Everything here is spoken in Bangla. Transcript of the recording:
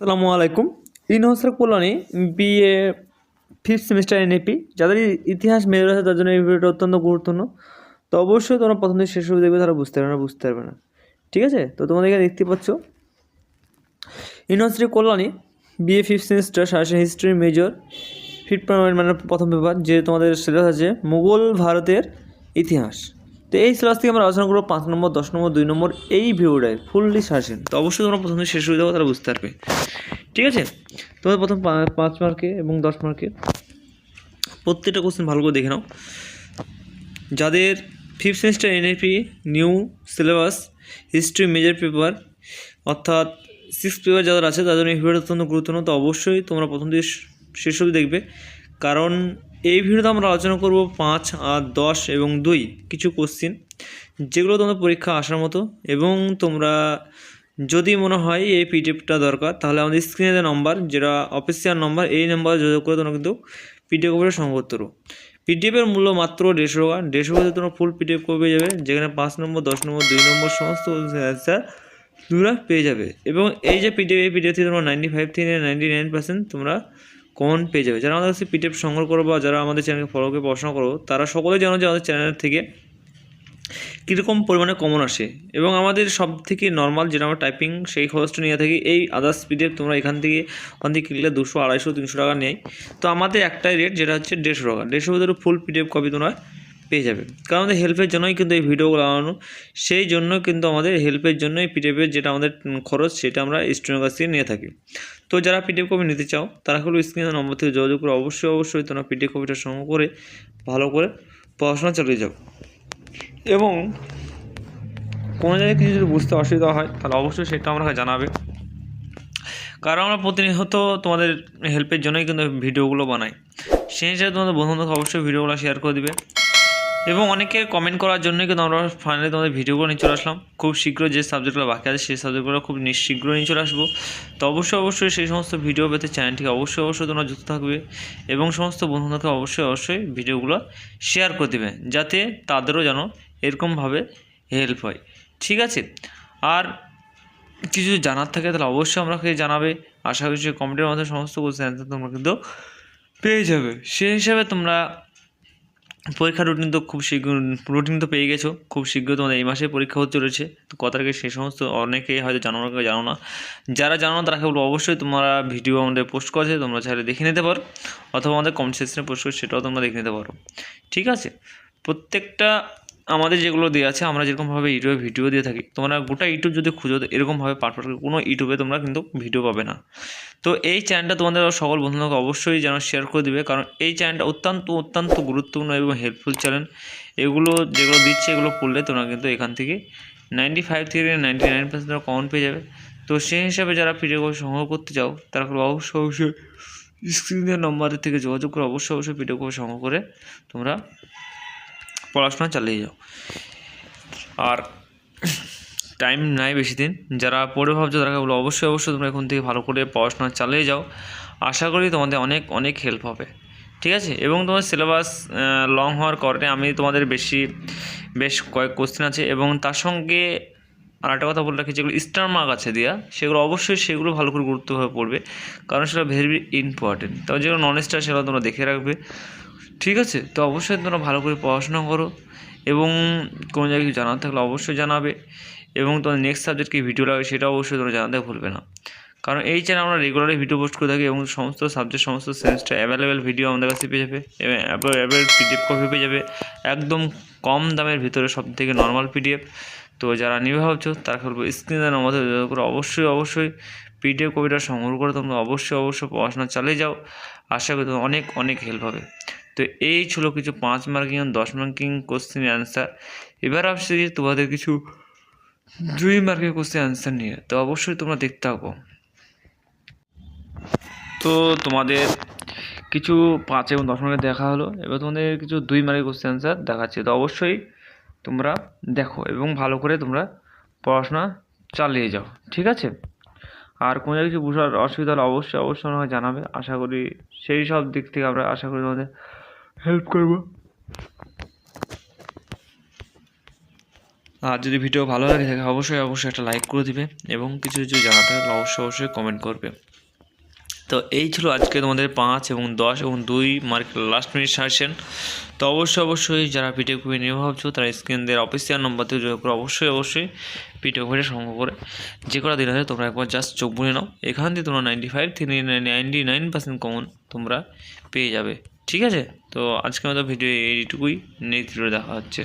আসসালামু আলাইকুম। ইনহসের Kalyani BA fifth semester NEP যাদের ইতিহাস মেজর আছে তার জন্য এই ভিডিওটা অত্যন্ত গুরুত্বপূর্ণ। তো অবশ্যই তোমরা প্রথম থেকে শেষ অবধি দেখবে তারা বুঝতে পারবে না, বুঝতে পারবে না। ঠিক আছে? তো তোমাদের এখানে দেখতে পাচ্ছ university Kalyani BA fifth semester science history major fifth মানে প্রথম পেপার যে তোমাদের সিলেবাস আছে, মুঘল ভারতের ইতিহাস। তো এই সিলেবাস থেকে আমরা আলোচনা করব পাঁচ নম্বর, দশ নম্বর, দুই নম্বর, এই ভিডিওটায় ফুললি সাজেন তো অবশ্যই তোমরা প্রথম শেষ হয়ে যাব তারা বুঝতে পারবে। ঠিক আছে? তোমাদের প্রথম পাঁচ মার্কে এবং দশ মার্কে প্রত্যেকটা কোশ্চেন ভালো করে দেখে নাও। যাদের fifth semester NEP new syllabus history major paper অর্থাৎ সিক্স পেপার যাদের আছে, তাদের এই ভিডিওটা অত্যন্ত গুরুত্বপূর্ণ। তো অবশ্যই তোমরা প্রথম থেকে শেষ অবধি দেখবে। কারণ এই ভিডিওতে আমরা আলোচনা করব পাঁচ আর দশ এবং দুই কিছু কোশ্চিন যেগুলো তোমাদের পরীক্ষা আসার মতো এবং তোমরা যদি মনে হয় এই পিডিএফটা দরকার, তাহলে আমাদের স্ক্রিনে দেওয়া নম্বর যেটা অফিসিয়াল নম্বর এই নম্বরে যোগাযোগ করে তোমরা কিন্তু পিডিএফ কপিটা সংগ্রহ পারো। পিডিএফের মূল্য মাত্র দেড়শো টাকা। দেড়শো টাকাতে তোমরা ফুল পিডিএফ কপি পেয়ে যাবে, যেখানে পাঁচ নম্বর, দশ নম্বর, দুই নম্বর, সমস্ত অ্যান্সার তোমরা পেয়ে যাবে। এবং এই যে পিডিএফ এই পিডিএফ থেকে তোমরা নাইনটি ফাইভ থেকে নাইনটি নাইন পার্সেন্ট তোমরা কমন পেয়ে যাবে যারা আমাদের কাছে পিডিএফ সংগ্রহ করো বা যারা আমাদের চ্যানেলকে ফলো করে পড়াশোনা করো, তারা সকলেই জানো যে আমাদের চ্যানেল থেকে কীরকম পরিমাণে কমন আসে। এবং আমাদের সব থেকে নর্মাল যেটা আমরা টাইপিং সেই খরচটা নিয়ে থাকি, এই আদার্স পিডিএফ তোমরা এখান থেকে, ওখান থেকে কিনলে দুশো, আড়াইশো, তিনশো টাকা নেয়। তো আমাদের একটাই রেট যেটা হচ্ছে দেড়শো টাকা। দেড়শো ভিতরে ফুল পিডিএফ কপি তোমরা পেয়ে যাবে। কারণ আমাদের হেল্পের জন্যই কিন্তু এই ভিডিওগুলো বানানো। সেই জন্য কিন্তু আমাদের হেল্পের জন্য এই পিডিএফের যেটা আমাদের খরচ, সেটা আমরা স্টুডেন্টের কাছ থেকে নিয়ে থাকি। তো যারা পিডিএফ কপি নিতে চাও, তারা হলো স্ক্রিনের নম্বর থেকে যোগাযোগ করে অবশ্যই অবশ্যই তোমরা পিডিএফ কপিটা সংগ্রহ করে, ভালো করে পড়াশোনা চালিয়ে যাও। এবং কোনো জায়গায় কিছু যদি বুঝতে অসুবিধা হয়, তাহলে অবশ্যই সেটা আমাকে জানাবে। কারণ আমরা প্রতিনিয়ত তোমাদের হেল্পের জন্যই কিন্তু ভিডিওগুলো বানাই। সেই হিসাবে তোমাদের বন্ধুবান্ধব অবশ্যই ভিডিওগুলো শেয়ার করে দিবে। এবং অনেকে কমেন্ট করার জন্যই কিন্তু আমরা ফাইনালি তোমাদের ভিডিওগুলো নিয়ে চলে আসলাম। খুব শীঘ্র যে সাবজেক্টগুলো বাকি আছে, সেই সাবজেক্টগুলো খুব শীঘ্র নিয়ে চলে আসব। তো অবশ্যই অবশ্যই সেই সমস্ত ভিডিও পেতে চ্যানেলটিকে অবশ্যই অবশ্যই তোমরা যুক্ত থাকবে এবং সমস্ত বন্ধুদেরকে অবশ্যই অবশ্যই ভিডিওগুলো শেয়ার করে দেবে, যাতে তাদেরও যেন এরকমভাবে হেল্প হয়। ঠিক আছে? আর কিছু জানার থাকে, তাহলে অবশ্যই আমাকে জানাবে। আশা করি যে কমেন্টের মাধ্যমে সমস্ত কোশ্চেন অ্যান্সার তোমরা কিন্তু পেয়ে যাবে। সেই হিসাবে তোমরা পরীক্ষার রুটিন তো খুব শীঘ্র রুটিন তো পেয়ে গেছো। খুব শীঘ্র তোমাদের এই মাসে পরীক্ষা হতে চলেছে। তো আগে সেই সমস্ত অনেকেই হয়তো জানো না জানো না। যারা জানো না, তারা বলব অবশ্যই তোমরা ভিডিও আমাদের পোস্ট করেছে, তোমরা চাইলে দেখে নিতে পারো। অথবা আমাদের কমেন্ট সেকশনে পোস্ট করে সেটাও তোমরা দেখে নিতে পারো। ঠিক আছে? প্রত্যেকটা আমাদের যেগুলো দেওয়া আছে, আমরা যেরকমভাবে ইউটিউবে ভিডিও দিয়ে থাকি, তোমরা গোটা ইউটিউব যদি খুঁজো, এরকমভাবে পারফেক্ট কোনো ইউটিউবে তোমরা কিন্তু ভিডিও পাবে না। তো এই চ্যানেলটা তোমাদের সকল বন্ধুদেরকে অবশ্যই যেন শেয়ার করে দিবে, কারণ এই চ্যানেলটা অত্যন্ত অত্যন্ত গুরুত্বপূর্ণ এবং হেল্পফুল চ্যানেল এগুলো যেগুলো দিচ্ছে, এগুলো পড়লে তোমরা কিন্তু এখান থেকে নাইনটি ফাইভ থেকে নাইনটি নাইন পার্সেন্ট কমন পেয়ে যাবে। তো সেই হিসাবে যারা ভিডিও সংগ্রহ করতে চাও, তারা অবশ্যই অবশ্যই স্ক্রিনের নম্বরের থেকে যোগাযোগ করে অবশ্যই অবশ্যই ভিডিও সংগ্রহ করে তোমরা পড়াশোনা চালিয়ে যাও। আর টাইম নাই বেশি দিন যারা পড়ে ভাবছ তারা বলো, অবশ্যই অবশ্যই তোমরা এখন থেকে ভালো করে পড়াশোনা চালিয়ে যাও। আশা করি তোমাদের অনেক অনেক হেল্প হবে। ঠিক আছে? এবং তোমার সিলেবাস লং হওয়ার কারণে আমি তোমাদের বেশি, বেশ কয়েক কোশ্চেন আছে এবং তার সঙ্গে আর একটা কথা বলে রাখি, যেগুলো স্টার মার্ক আছে দেওয়া সেগুলো অবশ্যই সেগুলো ভালো করে গুরুত্বভাবে পড়বে, কারণ সেটা ভেরি ইম্পর্টেন্ট তবে যেগুলো নন স্টার সেগুলো তোমরা দেখে রাখবে। ঠিক আছে? তো অবশ্যই তোমরা ভালো করে পড়াশোনা করো এবং কোনো জায়গায় কিছু জানার থাকলে অবশ্যই জানাবে এবং তোমার নেক্সট সাবজেক্ট কী ভিডিও লাগে সেটা অবশ্যই তোমরা জানাতে ভুলবে না। কারণ এই চ্যানেল আমরা রেগুলারলি ভিডিও পোস্ট করে থাকি এবং সমস্ত সাবজেক্ট সমস্ত সেন্সটা অ্যাভেলেবেল ভিডিও আমাদের কাছে পেয়ে যাবে এবং অ্যাভেলেবেল পিডিএফ কপি পেয়ে যাবে একদম কম দামের ভিতরে সব থেকে নর্মাল পিডিএফ তো যারা নিবে ভাবছ, তারা বলব স্ক্রিনের আমাদের করে। অবশ্যই অবশ্যই পিডিএফ কপিটা সংগ্রহ করে তোমরা অবশ্যই অবশ্যই পড়াশোনা চালিয়ে যাও। আশা করি তোমার অনেক অনেক হেল্প হবে। তো এই ছিল কিছু পাঁচ মার্কিং দশ মার্কিং কোশ্চেন অ্যান্সার এবার আসছে যে তোমাদের কিছু দুই মার্কের কোশ্চেন অ্যান্সার নিয়ে। তো অবশ্যই তোমরা দেখতে থাকো। তো তোমাদের কিছু পাঁচ এবং দশ মার্কের দেখা হলো। এবার তোমাদের কিছু দুই মার্কের কোশ্চেন অ্যান্সার দেখাচ্ছে। তো অবশ্যই তোমরা দেখো এবং ভালো করে তোমরা পড়াশোনা চালিয়ে যাও। ঠিক আছে? আর কোনো কিছু বুঝার অসুবিধা হলে অবশ্যই অবশ্যই আমাকে জানাবে। আশা করি সেই সব দিক থেকে আমরা, আশা করি তোমাদের হেল্প করব। আর যদি ভিডিও ভালো লাগে থাকে অবশ্যই অবশ্যই একটা লাইক করে দিবে এবং কিছু কিছু জানাতে হলে অবশ্যই অবশ্যই কমেন্ট করবে। তো এই ছিল আজকে তোমাদের পাঁচ এবং দশ এবং দুই মার্ক লাস্ট মিনিট সাজেশন তো অবশ্যই অবশ্যই যারা পিটিএ কুপি নিয়ে ভাবছ, তারা স্ক্রিনদের অফিসিয়াল নম্বর থেকে যোগাযোগ করে। অবশ্যই অবশ্যই পিটিএ কুপিটা সংগ্রহ করে যে কটা দিন আছে তোমরা একবার জাস্ট চোখ বুনে নাও। এখান থেকে তোমরা নাইনটি ফাইভ থেকে নাইনটি নাইন পার্সেন্ট কমন তোমরা পেয়ে যাবে। ঠিক আছে? তো আজকে আমাদের ভিডিও এইটুকুই। নেক্সট ভিডিও দেখা হচ্ছে।